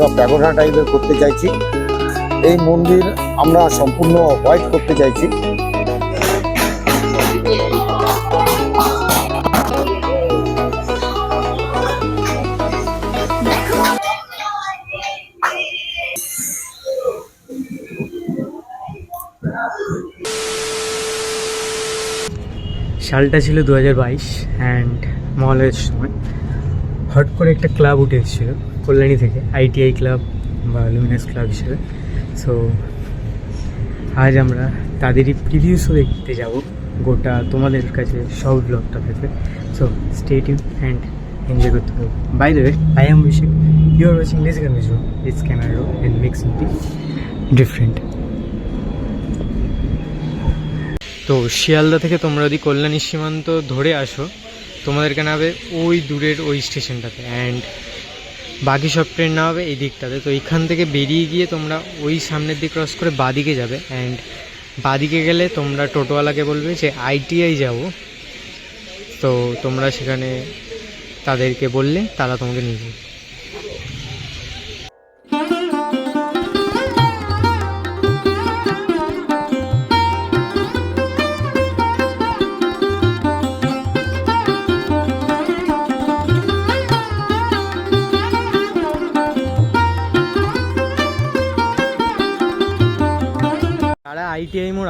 বা প্যাগোডা টাইপের করতে চাইছি। এই মন্দির আমরা সম্পূর্ণ হোয়াইট করতে চাইছি। সালটা ছিল দু হাজার বাইশ অ্যান্ড মহালয়ের সময়। হট করে একটা ক্লাব উঠে এসেছিল। কল্যাণী থেকে আইটিআই ক্লাব বা লুমিনাস ক্লাব হিসেবে। সো আজ আমরা তাদেরই প্রিভিউ শো দেখতে যাব। গোটা তোমাদের কাছে সব ব্লগটা থাকবে। So state you and enjoy করতে হবে by the way I am wishing you are watching less gun visual it's ক্যানাডো and mix different তো, শিয়ালদা থেকে তোমরা যদি কল্যাণী সীমান্ত ধরে আসো, তোমাদেরকে নাবে ওই দূরের ওই স্টেশনটাতে অ্যান্ড বাকি সব ট্রেন না হবে এই দিকটাতে। তো এখান থেকে বেরিয়ে গিয়ে তোমরা ওই সামনের দিক ক্রস করে বাদিকে যাবে। অ্যান্ড বাদিকে গেলে তোমরা টোটোওয়ালাকে বলবে যে আইটিআই যাব। তো তোমরা সেখানে তাদেরকে বললে তারা তোমাকে নিয়ে যাবে।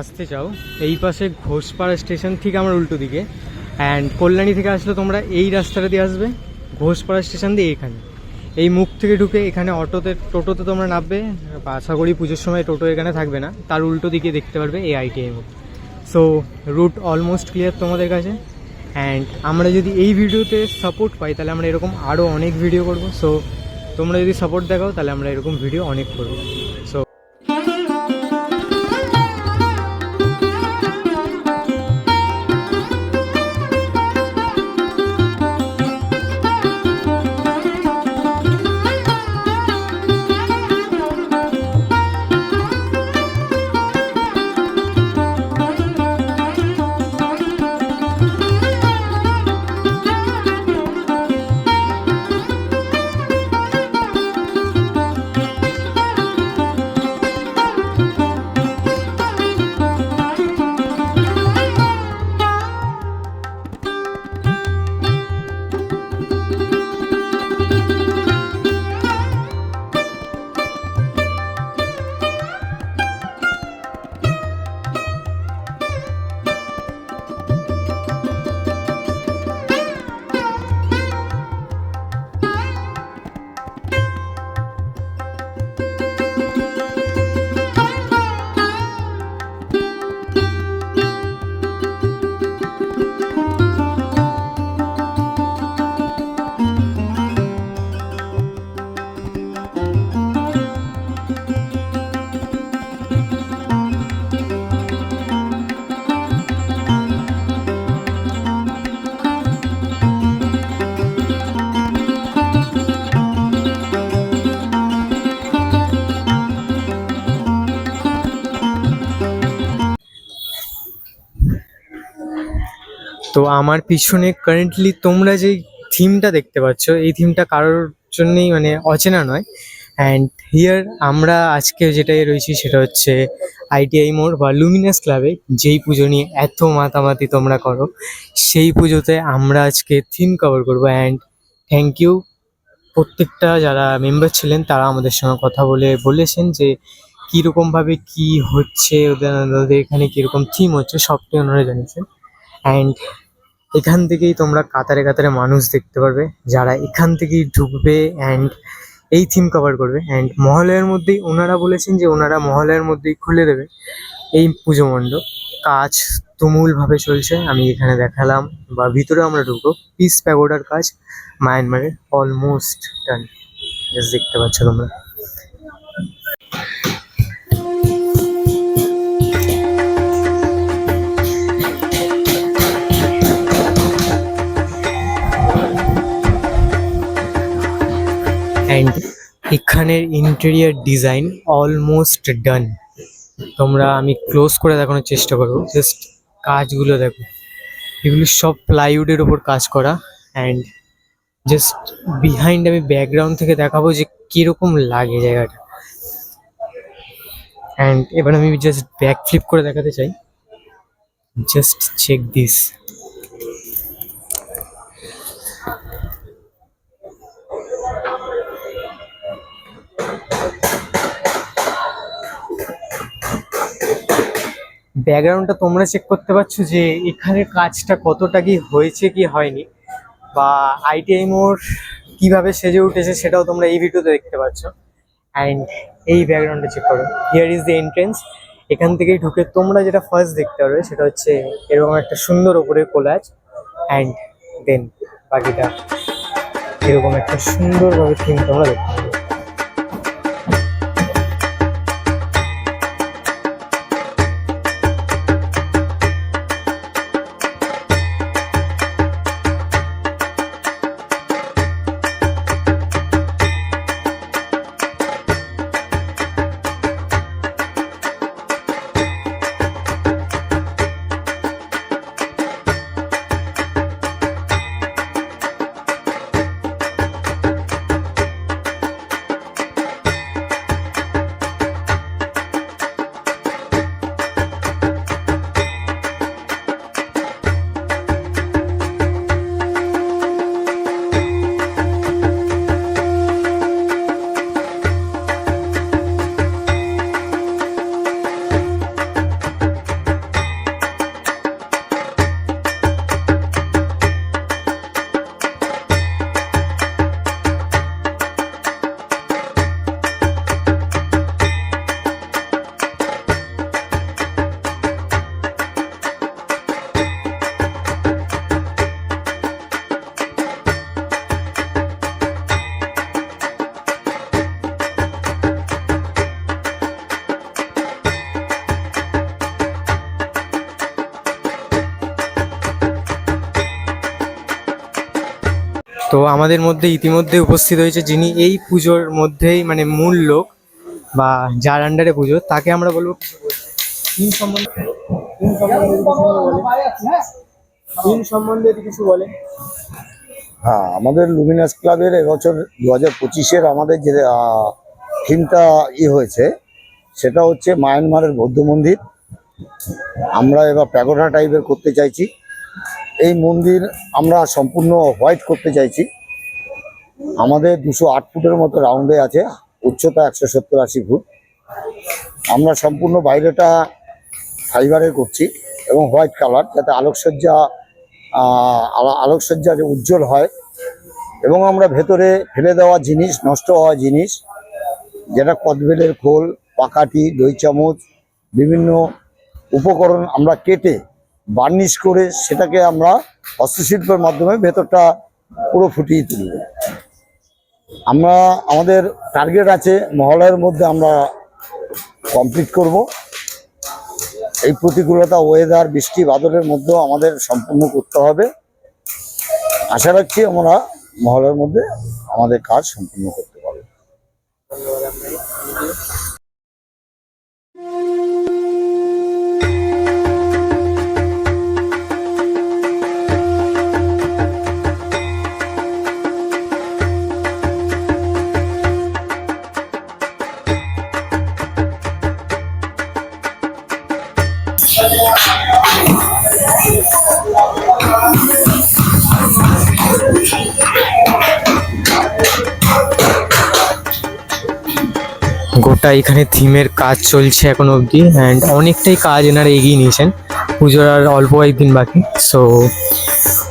আসতে চাও, এই পাশে ঘোষপাড়া স্টেশন ঠিক আমার উল্টো দিকে। অ্যান্ড কল্যাণী থেকে আসলে তোমরা এই রাস্তাটা দিয়ে আসবে, ঘোষপাড়া স্টেশন দিয়ে এখানে। এই মুখ থেকে ঢুকে এখানে অটোতে, টোটোতে তোমরা নামবে আশা করি পুজোর সময় টোটো এখানে থাকবে না, তার উল্টো দিকে দেখতে পারবে এই আইটিআই মোড় সো রুট অলমোস্ট ক্লিয়ার তোমাদের কাছে। অ্যান্ড আমরা যদি এই ভিডিওতে সাপোর্ট পাই, তাহলে আমরা এরকম আরও অনেক ভিডিও করব। সো তোমরা যদি সাপোর্ট দেখাও, তাহলে আমরা এরকম ভিডিও অনেক করব। তো আমার পিছনে কারেন্টলি তোমরা যে থিমটা দেখতে পাচ্ছ, এই থিমটা কারোর জন্যই মানে অচেনা নয়। অ্যান্ড হিয়ার আমরা আজকে যেটাই রয়েছি সেটা হচ্ছে আইটিআই মোড় বা লুমিনাস ক্লাবে যেই পুজো নিয়ে এত মাতামাতি তোমরা করো, সেই পুজোতে আমরা আজকে থিম কভার করব। অ্যান্ড থ্যাংক ইউ প্রত্যেকটা যারা মেম্বার ছিলেন, তারা আমাদের সঙ্গে কথা বলে বলেছেন যে কীরকমভাবে কি হচ্ছে, ওদের ওদের এখানে কীরকম থিম হচ্ছে, সবটাই ওনারা জানিয়েছেন। অ্যান্ড এখান থেকেই তোমরা কাতারে কাতারে মানুষ দেখতে পারবে, যারা এখান থেকেই ঢুকবে অ্যান্ড এই থিম কভার করবে অ্যান্ড মহালয়ার মধ্যেই ওনারা বলেছেন যে ওনারা মহালয়ার মধ্যেই খুলে দেবে এই পুজো মণ্ডপ। কাজ তুমুলভাবে চলছে, আমি এখানে দেখালাম বা ভিতরে আমরা ঢুকবো। পিস প্যাগোডার কাজ মায়ানমারে অলমোস্ট ডান দেখতে পাচ্ছ তোমরা। অ্যান্ড এখানের ইন্টেরিয়ার ডিজাইন অলমোস্ট ডান তোমরা আমি ক্লোজ করে দেখানোর চেষ্টা করব। জাস্ট কাজগুলো দেখো। এগুলো সব প্লাইউডের ওপর কাজ করা। অ্যান্ড জাস্ট বিহাইন্ড আমি ব্যাকগ্রাউন্ড থেকে দেখাবো যে কীরকম লাগে জায়গাটা। অ্যান্ড এবার আমি জাস্ট ব্যাক ফ্লিপ করে দেখাতে চাই। জাস্ট চেক দিস ব্যাকগ্রাউন্ডটা তোমরা চেক করতে পারছ যে এখানে কাজটা কতটা কি হয়েছে কি হয়নি বা আইটিআই মোড় কীভাবে সেজে উঠেছে সেটাও তোমরা এই ভিডিওতে দেখতে পাচ্ছ অ্যান্ড এই ব্যাকগ্রাউন্ডটা চেক করো। হিয়ার ইজ দ্য এন্ট্রেন্স এখান থেকেই ঢুকে তোমরা যেটা ফার্স্ট দেখতে পারবে সেটা হচ্ছে এরকম একটা সুন্দর ওপরে কোলাজ অ্যান্ড দেন বাকিটা এরকম একটা সুন্দরভাবে থিম তোমরা দেখতে পাবে তো আমাদের মধ্যে ইতিমধ্যে উপস্থিত হয়েছে যিনি এই পুজোর মধ্যেই মানে মূল লোক বা যার আন্ডারে পুজো, তাকে আমরা বলব কিছু বলে। হ্যাঁ আমাদের লুমিনাস ক্লাবের এবছর দু হাজার পঁচিশের আমাদের যে থিমটা ই হয়েছে, সেটা হচ্ছে মায়ানমারের বৌদ্ধ মন্দির। আমরা এবার প্যাগোডা টাইপের করতে চাইছি। এই মন্দির আমরা সম্পূর্ণ হোয়াইট করতে চাইছি। আমাদের দুশো আট ফুটের মতো রাউন্ডে আছে, উচ্চতা একশো সত্তর আশি ফুট। আমরা সম্পূর্ণ বাইরেটা ফাইবারের করছি এবং হোয়াইট কালার, যাতে আলোকসজ্জা আলোকসজ্জা যে উজ্জ্বল হয়। এবং আমরা ভেতরে ফেলে দেওয়া জিনিস, নষ্ট হওয়া জিনিস, যেটা কদবেলের খোল, পাকাটি, দই চামচ, বিভিন্ন উপকরণ আমরা কেটে বার্নিশ করে সেটাকে আমরা হস্তশিল্পের মাধ্যমে ভেতরটা পুরো ফুটিয়ে তুলব। আমরা, আমাদের টার্গেট আছে মহলের মধ্যে আমরা কমপ্লিট করব। এই প্রতিকূলতা ওয়েদার বৃষ্টি, বাদলের মধ্যেও আমাদের সম্পূর্ণ করতে হবে। আশা রাখছি আমরা মহলের মধ্যে আমাদের কাজ সম্পূর্ণ করতে পারব। গোটা এখানে থিমের কাজ চলছে এখন অবধি অ্যান্ড অনেকটাই কাজ এনারা এগিয়ে নিয়েছেন। পুজোর আর অল্প কয়েকদিন বাকি। সো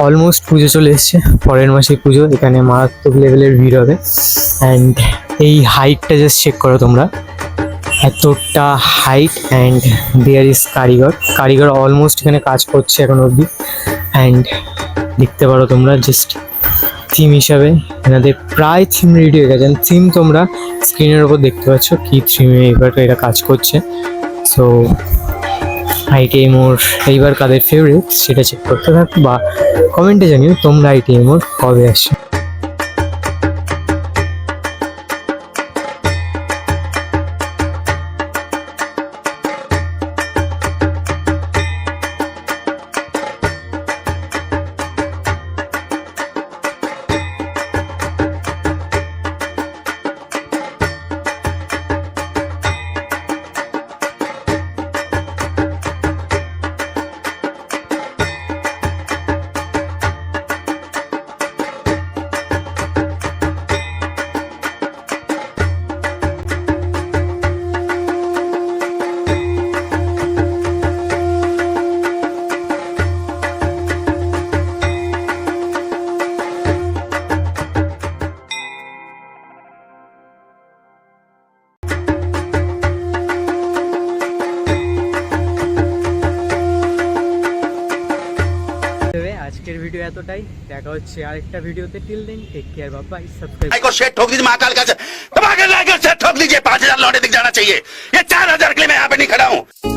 অলমোস্ট পুজো চলে এসছে। পরের মাসে পুজো, এখানে মারাত্মক লেভেলের ভিড় হবে। অ্যান্ড এই হাইটটা জাস্ট চেক করো তোমরা। এতটা হাইট অ্যান্ড দেয়ার ইজ কারিগর। কারিগর অলমোস্ট এখানে কাজ করছে এখন অবধি। অ্যান্ড দেখতে পারো তোমরা জাস্ট থিম হিসাবে। এনাদের প্রায় থিম রেডি হয়ে গেছেন থিম তোমরা স্ক্রিনের ওপর দেখতে পাচ্ছ কি থিমে এবার এরা কাজ করছে। সো আইটিআই মোর এইবার কাদের ফেভারিট সেটা চেক করতে থাকো বা কমেন্টে জানিও তোমরা আইটিআই মোর কবে আসছো এতটাই দেখা হচ্ছে আরেকটা ভিডিওতে till then take care Babai subscribe को शेट ठोक दीजिए महाकाल का दबा के लाइक और शेट ठोक दीजिए पांच हजार लौटे दिख जाना चाहिए ये चार हजार के लिए मैं यहाँ पे नहीं खड़ा हूँ